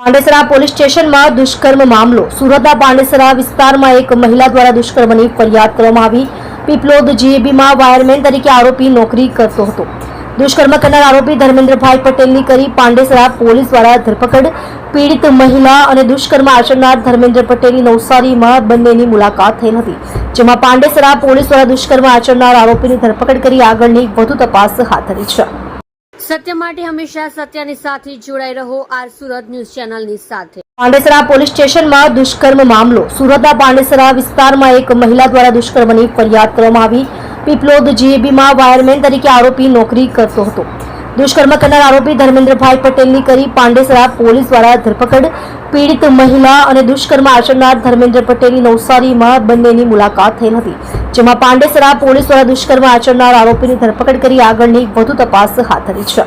Pandesara police સ્ટેશનમાં દુષ્કર્મ મામલો. સુરતના પાંડેસરા વિસ્તારમાં એક મહિલા દ્વારા દુષ્કર્મની ફરિયાદ કરવામાં આવી. પીપલોદ જીએબીમાં વાયરમેન તરીકે આરોપી નોકરી કરતો હતો. દુષ્કર્મ કરનાર આરોપી ધર્મેન્દ્રભાઈ પટેલની કરી પાંડેસરા પોલીસ દ્વારા ધરપકડ. પીડિત મહિલા અને દુષ્કર્મ આચરનાર ધર્મેન્દ્ર પટેલની નવસારીમાં બંનેની મુલાકાત થઈ હતી, જેમાં પાંડેસરા પોલીસ દ્વારા દુષ્કર્મ આચરનાર આરોપીની ધરપકડ કરી આગળની વધુ તપાસ હાથ ધરી છે. સત્ય માટે હંમેશા સત્યની સાથે જોડાઈ રહો. આર સુરત ન્યૂઝ ચેનલની સાથે. પાંડેસરા પોલીસ સ્ટેશનમાં દુષ્કર્મ મામલો. સુરતના પાંડેસરા વિસ્તારમાં એક મહિલા દ્વારા દુષ્કર્મની ફરિયાદ કરવામાં આવી. પીપલોદ જીએબીમાં વાયરમેન તરીકે આરોપી નોકરી કરતો હતો. દુષ્કર્મ કરનાર આરોપી ધર્મેન્દ્રભાઈ પટેલની કરી પાંડેસરા પોલીસ દ્વારા ધરપકડ. પીડિત મહિલા અને દુષ્કર્મ આચરનાર ધર્મેન્દ્ર પટેલની નવસારીમાં બંનેની મુલાકાત થઈ હતી, જેમાં પાંડેસરા પોલીસ દ્વારા દુષ્કર્મ આચરનાર આરોપીની ધરપકડ કરી આગળની વધુ તપાસ હાથ ધરી છે.